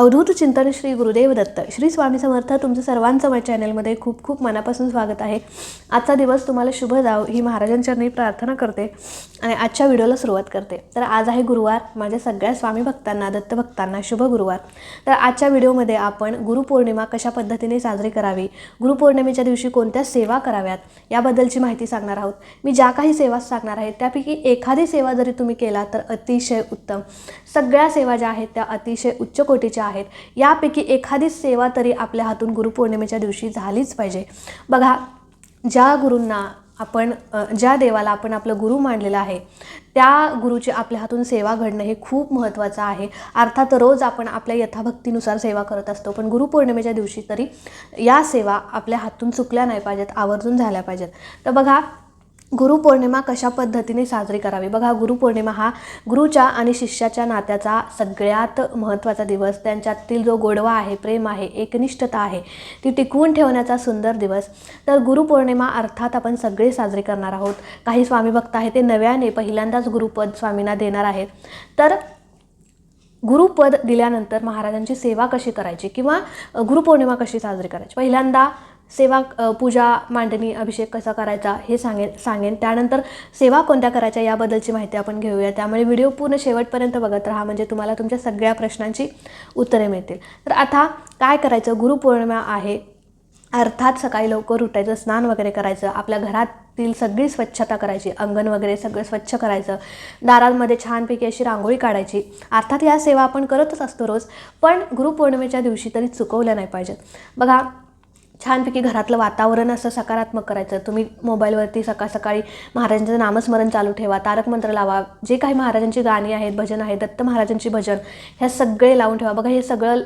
अवधूत चिंतन श्री गुरुदेव दत्त. श्री स्वामी समर्थ तुमचं सर्वांचं माझ्या चॅनलमध्ये खूप खूप मनापासून स्वागत आहे. आजचा दिवस तुम्हाला शुभ जाव ही महाराजांच्यानी प्रार्थना करते आणि आजच्या व्हिडिओला सुरुवात करते. तर आज आहे गुरुवार माझ्या सगळ्या स्वामी भक्तांना दत्त भक्तांना शुभ गुरुवार. तर आजच्या व्हिडिओमध्ये आपण गुरुपौर्णिमा कशा पद्धतीने साजरी करावी गुरुपौर्णिमेच्या दिवशी कोणत्या सेवा कराव्यात याबद्दलची माहिती सांगणार आहोत. मी ज्या काही सेवा सांगणार आहे त्यापैकी एखादी सेवा जरी तुम्ही केला तर अतिशय उत्तम. सगळ्या सेवा ज्या आहेत त्या अतिशय उच्च कोटीच्या आहेत. यापैकी एखादी सेवा तरी आपल्या हातून गुरुपौर्णिमेच्या दिवशी झालीच पाहिजे. बघा ज्या गुरूंना आपण ज्या देवाला आपण आपलं गुरु मानलेलं आहे त्या गुरुची आपल्या हातून सेवा घडणं हे खूप महत्त्वाचं आहे. अर्थात रोज आपण आपल्या यथाभक्तीनुसार सेवा करत असतो पण गुरुपौर्णिमेच्या दिवशी तरी या सेवा आपल्या हातून चुकल्या नाही पाहिजेत आवर्जून झाल्या पाहिजेत. तर बघा गुरुपौर्णिमा कशा पद्धतीने साजरी करावी? बघा गुरुपौर्णिमा हा गुरुच्या आणि शिष्याच्या नात्याचा सगळ्यात महत्त्वाचा दिवस. त्यांच्यातील जो गोडवा आहे प्रेम आहे एकनिष्ठता आहे ती टिकवून ठेवण्याचा सुंदर दिवस. तर गुरुपौर्णिमा अर्थात आपण सगळे साजरी करणार आहोत. काही स्वामी भक्त आहे ते नव्याने पहिल्यांदाच गुरुपद स्वामींना देणार आहेत. तर गुरुपद दिल्यानंतर महाराजांची सेवा कशी करायची किंवा गुरुपौर्णिमा कशी साजरी करायची? पहिल्यांदा सेवा पूजा मांडणी अभिषेक कसा करायचा हे सांगेन सांगेन. त्यानंतर सेवा कोणत्या करायच्या याबद्दलची माहिती आपण घेऊया. त्यामुळे व्हिडिओ पूर्ण शेवटपर्यंत बघत राहा म्हणजे तुम्हाला तुमच्या सगळ्या प्रश्नांची उत्तरे मिळतील. तर आता काय करायचं? गुरुपौर्णिमा आहे. अर्थात सकाळी लवकर उठायचं स्नान वगैरे करायचं आपल्या घरातील सगळी स्वच्छता करायची अंगण वगैरे सगळं स्वच्छ करायचं दारांमध्ये छानपैकी अशी रांगोळी काढायची. अर्थात या सेवा आपण करतच असतो रोज पण गुरुपौर्णिमेच्या दिवशी तरी चुकवल्या नाही पाहिजेत. बघा छानपैकी घरातलं वातावरण असं सकारात्मक करायचं. तुम्ही मोबाईलवरती सकाळ सकाळी महाराजांचं नामस्मरण चालू ठेवा. तारक मंत्र लावा. जे काही महाराजांची गाणी आहेत भजन आहेत दत्त महाराजांची भजन ह्या सगळे लावून ठेवा. बघा हे सगळं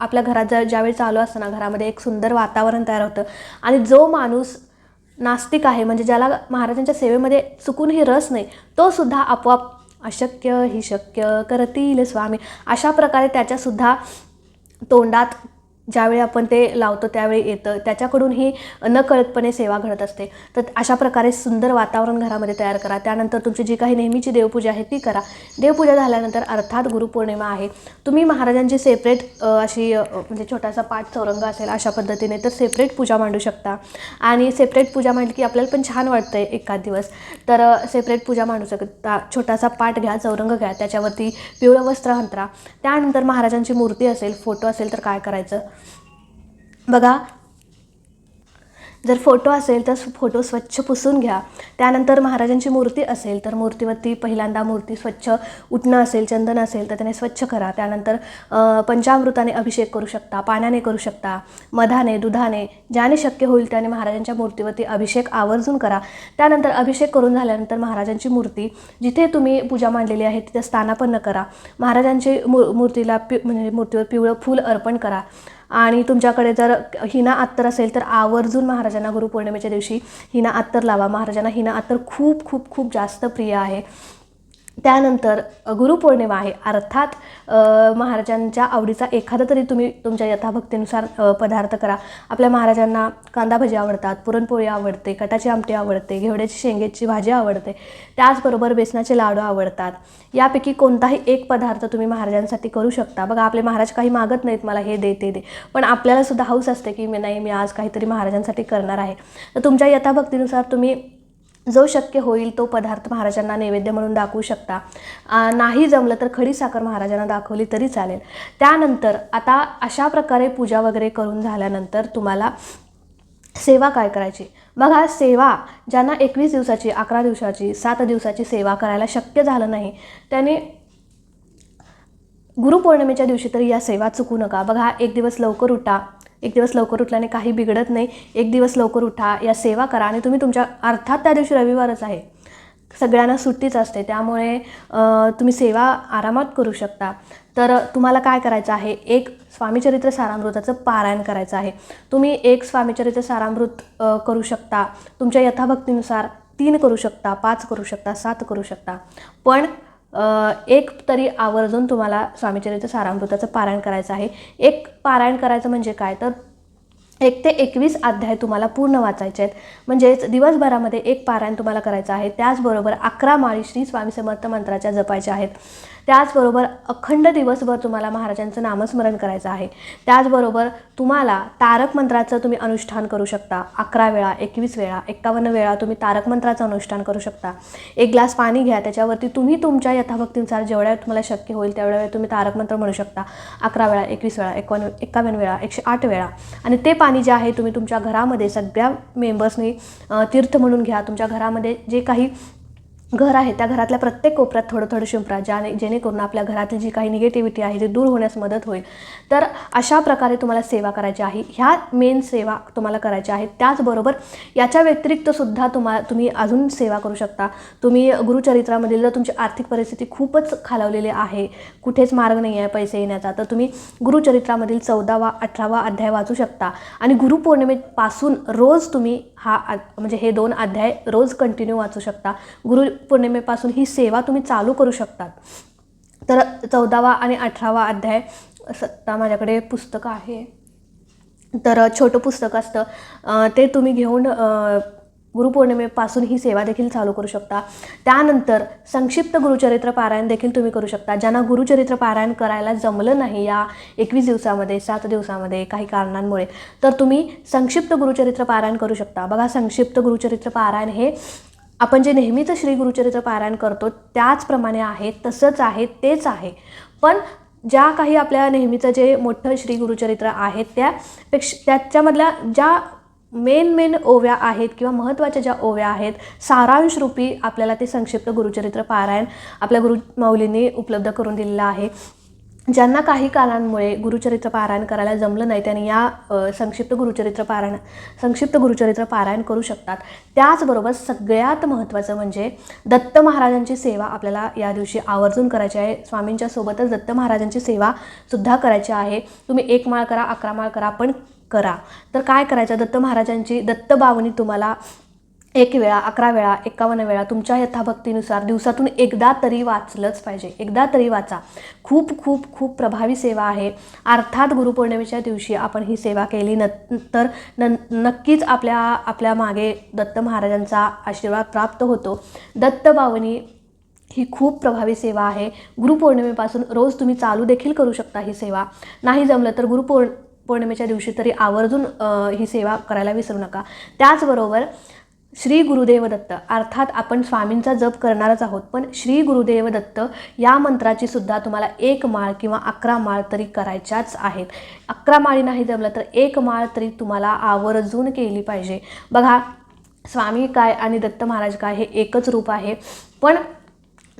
आपल्या घरात जर ज्यावेळी चालू असतं ना घरामध्ये एक सुंदर वातावरण तयार होतं. आणि जो माणूस नास्तिक आहे म्हणजे ज्याला महाराजांच्या सेवेमध्ये चुकूनही रस नाही तो सुद्धा आपोआप अशक्य ही शक्य करतील स्वामी. अशा प्रकारे त्याच्यासुद्धा तोंडात ज्यावेळी आपण ते लावतो त्यावेळी येतं. त्याच्याकडूनही नकळतपणे सेवा घडत असते. तर अशा प्रकारे सुंदर वातावरण घरामध्ये तयार करा. त्यानंतर तुमची जी काही नेहमीची देवपूजा आहे ती करा. देवपूजा झाल्यानंतर अर्थात गुरुपौर्णिमा आहे. तुम्ही महाराजांची सेपरेट अशी म्हणजे छोटासा पाठ चौरंग असेल अशा पद्धतीने तर सेपरेट पूजा मांडू शकता. आणि सेपरेट पूजा मांडली की आपल्याला पण छान वाटतं आहे एखाद दिवस. तर सेपरेट पूजा मांडू शकता. छोटासा पाठ घ्या चौरंग घ्या त्याच्यावरती पिवळं वस्त्र अंतरा. त्यानंतर महाराजांची मूर्ती असेल फोटो असेल तर काय करायचं? बघा जर फोटो असेल तर फोटो स्वच्छ पुसून घ्या. त्यानंतर महाराजांची मूर्ती असेल तर मूर्तीवरती पहिल्यांदा मूर्ती स्वच्छ उठणं असेल चंदन असेल तर त्याने स्वच्छ करा. त्यानंतर पंचामृताने अभिषेक करू शकता पाण्याने करू शकता मधाने दुधाने ज्याने शक्य होईल त्याने महाराजांच्या मूर्तीवरती अभिषेक आवर्जून करा. त्यानंतर अभिषेक करून झाल्यानंतर महाराजांची मूर्ती जिथे तुम्ही पूजा मांडलेली आहे तिथे स्थानापन्न करा. महाराजांची मू मूर्तीला पि म्हणजे मूर्तीवर पिवळं फूल अर्पण करा. आणि तुमच्याकडे जर हिना अत्तर असेल तर आवर्जून महाराजांना गुरुपौर्णिमेच्या दिवशी हिना अत्तर लावा. महाराजांना हिना अत्तर खूप खूप खूप जास्त प्रिय आहे. त्यानंतर गुरुपौर्णिमा आहे. अर्थात महाराजांच्या आवडीचा एखादा तरी तुम्ही तुमच्या यथाभक्तीनुसार पदार्थ करा. आपल्या महाराजांना कांदा भजी आवडतात पुरणपोळी आवडते कटाची आमटी आवडते घेवड्याची शेंगेची भाजी आवडते त्याचबरोबर बेसनाचे लाडू आवडतात. यापैकी कोणताही एक पदार्थ तुम्ही महाराजांसाठी करू शकता. बघा आपले महाराज काही मागत नाहीत मला हे दे ते दे. पण आपल्याला सुद्धा हौस असते की मी नाही मी आज काहीतरी महाराजांसाठी करणार आहे. तर तुमच्या यथाभक्तीनुसार तुम्ही जो शक्य होईल तो पदार्थ महाराजांना नैवेद्य म्हणून दाखवू शकता. नाही जमलं तर खडी साखर महाराजांना दाखवली तरी चालेल. त्यानंतर आता अशा प्रकारे पूजा वगैरे करून झाल्यानंतर तुम्हाला सेवा काय करायची? बघा सेवा ज्यांना एकवीस दिवसाची अकरा दिवसाची सात दिवसाची सेवा करायला शक्य झालं नाही त्याने गुरुपौर्णिमेच्या दिवशी तरी या सेवा चुकू नका. बघा एक दिवस लवकर उठा. एक दिवस लवकर उठल्याने काही बिघडत नाही. एक दिवस लवकर उठा या सेवा करा आणि तुम्ही तुमच्या अर्थात त्या दिवशी रविवारच आहे. सगळ्यांना सुट्टीच असते. त्यामुळे तुम्ही सेवा आरामात करू शकता. तर तुम्हाला काय करायचं आहे? एक स्वामीचरित्र सारामृताचं पारायण करायचं आहे. तुम्ही एक स्वामीचरित्र सारामृत करू शकता. तुमच्या यथाभक्तीनुसार तीन करू शकता पाच करू शकता सात करू शकता. पण एक तरी आवर्जून तुम्हाला स्वामीचरित्र सारामृताचं पारायण करायचं आहे. एक पारायण करायचं म्हणजे काय? तर एक ते एकवीस अध्याय तुम्हाला पूर्ण वाचायचे आहेत. म्हणजेच दिवसभरामध्ये एक पारायण तुम्हाला करायचं आहे. त्याचबरोबर अकरा माळी श्री स्वामी समर्थ मंत्राच्या जपायच्या आहेत. त्याचबरोबर अखंड दिवसभर तुम्हाला महाराजांचं नामस्मरण करायचं आहे. त्याचबरोबर तुम्हाला तारक मंत्राचं तुम्ही अनुष्ठान करू शकता. अकरा वेळा एकवीस वेळा एक्कावन्न वेळा तुम्ही तारक मंत्राचं अनुष्ठान करू शकता. एक ग्लास पाणी घ्या त्याच्यावरती तुम्ही तुमच्या यथाभक्तीनुसार जेवढ्या वेळ तुम्हाला शक्य होईल तेवढ्या वेळ तुम्ही तारक मंत्र म्हणू शकता. अकरा वेळा एकवीस वेळा एकावन्न एकावन्न वेळा एकशे आठ वेळा. आणि ते पाणी जे आहे तुम्ही तुमच्या घरामध्ये सगळ्या मेंबर्सनी तीर्थ म्हणून घ्या. तुमच्या घरामध्ये जे काही घर आहे त्या घरातल्या प्रत्येक कोपऱ्यात थोडं थोडं शिंपरा ज्याने जेणेकरून आपल्या घरातली जी काही निगेटिव्हिटी आहे ती दूर होण्यास मदत होईल. तर अशा प्रकारे तुम्हाला सेवा करायची आहे. ह्या मेन सेवा तुम्हाला करायच्या आहेत. त्याचबरोबर याच्या व्यतिरिक्त सुद्धा तुम्हा तुम्ही अजून सेवा करू शकता. तुम्ही गुरुचरित्रामधील जर तुमची आर्थिक परिस्थिती खूपच खालावलेली आहे कुठेच मार्ग नाही आहे पैसे येण्याचा तर तुम्ही गुरुचरित्रामधील चौदावा अठरावा अध्याय वाचू शकता. आणि गुरुपौर्णिमेपासून रोज तुम्ही हा आ- म्हणजे हे दोन अध्याय रोज कंटिन्यू वाचू शकता. गुरुपौर्णिमेपासून ही सेवा तुम्ही चालू करू शकतात. तर चौदावा आणि अठरावा अध्याय सत्ता माझ्याकडे पुस्तकं आहे. तर छोटं पुस्तक असतं ते तुम्ही घेऊन गुरुपौर्णिमेपासून ही सेवा देखील चालू करू शकता. त्यानंतर संक्षिप्त गुरुचरित्र पारायण देखील तुम्ही करू शकता. ज्यांना गुरुचरित्र पारायण करायला जमलं नाही या एकवीस दिवसामध्ये सात दिवसामध्ये काही कारणांमुळे तर तुम्ही संक्षिप्त गुरुचरित्र पारायण करू शकता. बघा संक्षिप्त गुरुचरित्र पारायण हे आपण जे नेहमीचं श्री गुरुचरित्र पारायण करतो त्याचप्रमाणे आहे तसंच आहे तेच आहे. पण ज्या काही आपल्या नेहमीचं जे मोठं श्री गुरुचरित्र आहे त्यापेक्षा त्याच्यामधल्या ज्या मेन मेन ओव्या आहेत किंवा महत्त्वाच्या ज्या ओव्या आहेत सारांशरूपी आपल्याला ते संक्षिप्त गुरुचरित्र पारायण आपल्या गुरु माऊलींनी उपलब्ध करून दिलेलं आहे. ज्यांना काही काळांमुळे गुरुचरित्र पारायण करायला जमलं नाही त्यांनी या संक्षिप्त गुरुचरित्र पारायण संक्षिप्त गुरुचरित्र पारायण करू शकतात. त्याचबरोबर सगळ्यात महत्त्वाचं म्हणजे दत्त महाराजांची सेवा आपल्याला या दिवशी आवर्जून करायची आहे. स्वामींच्या सोबतच दत्त महाराजांची सेवा सुद्धा करायची आहे. तुम्ही एक माळ करा अकरा माळ करा पण करा. तर काय करायचं? दत्त महाराजांची दत्तबावनी तुम्हाला एक वेळा अकरा वेळा एकावन्न वेळा तुमच्या यथाभक्तीनुसार दिवसातून एकदा तरी वाचलंच पाहिजे. एकदा तरी वाचा. खूप खूप खूप प्रभावी सेवा आहे. अर्थात गुरुपौर्णिमेच्या दिवशी आपण ही सेवा केली न तर न नक्कीच आपल्या आपल्या मागे दत्त महाराजांचा आशीर्वाद प्राप्त होतो. दत्त बावनी ही खूप प्रभावी सेवा आहे. गुरुपौर्णिमेपासून रोज तुम्ही चालू देखील करू शकता ही सेवा. नाही जमलं तर गुरुपौर पौर्णिमेच्या दिवशी तरी आवर्जून ही सेवा करायला विसरू नका. त्याचबरोबर श्री गुरुदेव दत्त अर्थात आपण स्वामींचा जप करणारच आहोत पण श्री गुरुदेव दत्त या मंत्राची सुद्धा तुम्हाला एक माळ किंवा अकरा माळ तरी करायच्याच आहेत. अकरा माळी नाही जमलं तर एक माळ तरी तुम्हाला आवर्जून केली पाहिजे. बघा स्वामी काय आणि दत्त महाराज काय हे एकच रूप आहे. पण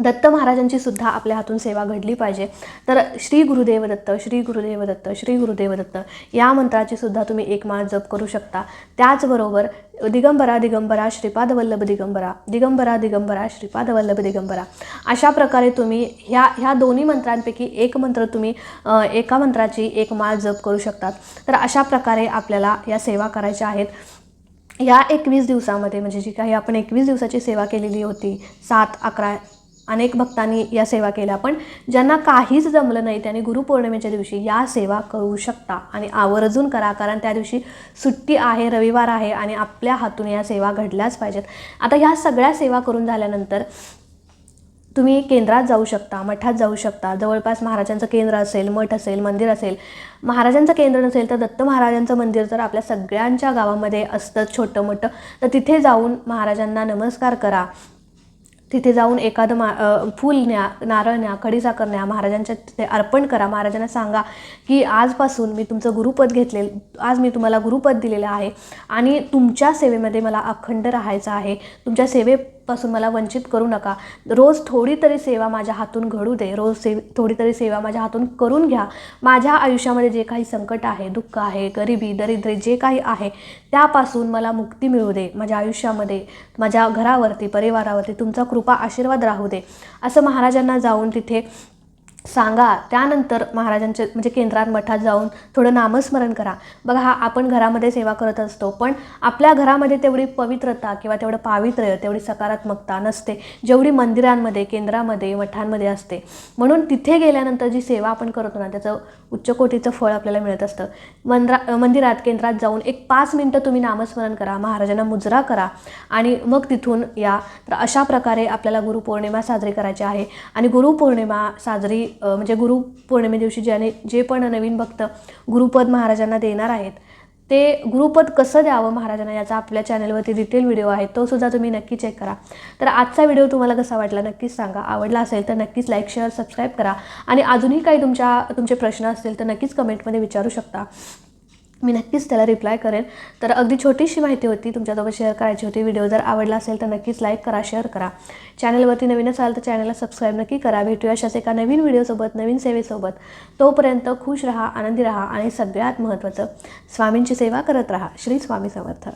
दत्त महाराजांची सुद्धा आपल्या हातून सेवा घडली पाहिजे. तर श्री गुरुदेव दत्त श्री गुरुदेव दत्त श्री गुरुदेव दत्त या मंत्राची सुद्धा तुम्ही एक माळ जप करू शकता. त्याचबरोबर दिगंबरा दिगंबरा श्रीपाद वल्लभ दिगंबरा दिगंबरा दिगंबरा श्रीपाद वल्लभ दिगंबरा. अशा प्रकारे तुम्ही ह्या ह्या दोन्ही मंत्रांपैकी एक मंत्र तुम्ही एका मंत्राची एक माळ जप करू शकतात. तर अशा प्रकारे आपल्याला या सेवा करायच्या आहेत. या एकवीस दिवसामध्ये म्हणजे जी काही आपण एकवीस दिवसाची सेवा केलेली होती सात अकरा अनेक भक्तांनी या सेवा केल्या. पण ज्यांना काहीच जमलं नाही त्यांनी गुरुपौर्णिमेच्या दिवशी या सेवा करू शकता आणि आवर्जून करा. कारण त्या दिवशी सुट्टी आहे रविवार आहे आणि आपल्या हातून या सेवा घडल्याच पाहिजेत. आता ह्या सगळ्या सेवा करून झाल्यानंतर तुम्ही केंद्रात जाऊ शकता मठात जाऊ शकता. जवळपास महाराजांचं केंद्र असेल मठ असेल मंदिर असेल. महाराजांचं केंद्र नसेल तर दत्त महाराजांचं मंदिर जर आपल्या सगळ्यांच्या गावामध्ये असतं छोटं मोठं. तर तिथे जाऊन महाराजांना नमस्कार करा. तिथे जाऊन एखादं मा फूल न्या नारळ न्या कडीसाकर न्या महाराजांच्या तिथे अर्पण करा. महाराजांना सांगा की आजपासून मी तुमचं गुरुपद घेतले आज मी तुम्हाला गुरुपद दिलेलं आहे आणि तुमच्या सेवेमध्ये मला अखंड राहायचं आहे. तुमच्या पासून मला वंचित करू नका. रोज थोडी तरी सेवा माझ्या हातून घडू दे. रोज से थोडी तरी सेवा माझ्या हातून करून घ्या. माझ्या आयुष्यामध्ये जे काही संकट आहे दुःख आहे गरिबी दरिद्री जे काही आहे त्यापासून मला मुक्ती मिळू दे. माझ्या आयुष्यामध्ये माझ्या घरावरती परिवारावरती तुमचा कृपा आशीर्वाद राहू दे. असं महाराजांना जाऊन तिथे सांगा. त्यानंतर महाराजांच्या म्हणजे केंद्रात मठात जाऊन थोडं नामस्मरण करा. बघा हा आपण घरामध्ये सेवा करत असतो पण आपल्या घरामध्ये तेवढी पवित्रता किंवा तेवढं पावित्र्य तेवढी सकारात्मकता नसते. जेवढी मंदिरांमध्ये केंद्रामध्ये मठांमध्ये असते. म्हणून तिथे गेल्यानंतर जी सेवा आपण करतो ना त्याचं उच्च कोटीचं फळ आपल्याला मिळत असतं. मंदिरा मंदिरात केंद्रात जाऊन एक पाच मिनटं तुम्ही नामस्मरण करा महाराजांना मुजरा करा आणि मग तिथून या. तर अशा प्रकारे आपल्याला गुरुपौर्णिमा साजरी करायची आहे. आणि गुरुपौर्णिमा साजरी म्हणजे म्हणजे गुरुपौर्णिमे दिवशी ज्याने जे पण नवीन भक्त गुरुपद महाराजांना देणार आहेत ते गुरुपद कसं द्यावं महाराजांना याचा आपल्या चॅनलवरती डिटेल व्हिडिओ आहे तो सुद्धा तुम्ही नक्की चेक करा. तर आजचा व्हिडिओ तुम्हाला कसा वाटला नक्कीच सांगा. आवडला असेल तर नक्कीच लाईक शेअर सबस्क्राईब करा. आणि अजूनही काही तुमच्या तुमचे प्रश्न असतील तर नक्कीच कमेंटमध्ये विचारू शकता. मी नक्कीच त्याला रिप्लाय करेन. तर अगदी छोटीशी माहिती होती तुमच्यासोबत शेअर करायची होती. व्हिडिओ जर आवडला असेल तर नक्कीच लाईक करा शेअर करा. चॅनलवरती नवीन असाल तर चॅनलला सबस्क्राईब नक्की करा. भेटूया अशाच एका नवीन व्हिडिओसोबत नवीन सेवेसोबत. तोपर्यंत खुश राहा आनंदी राहा आणि सगळ्यात महत्त्वाचं स्वामींची सेवा करत राहा. श्री स्वामी समर्थ.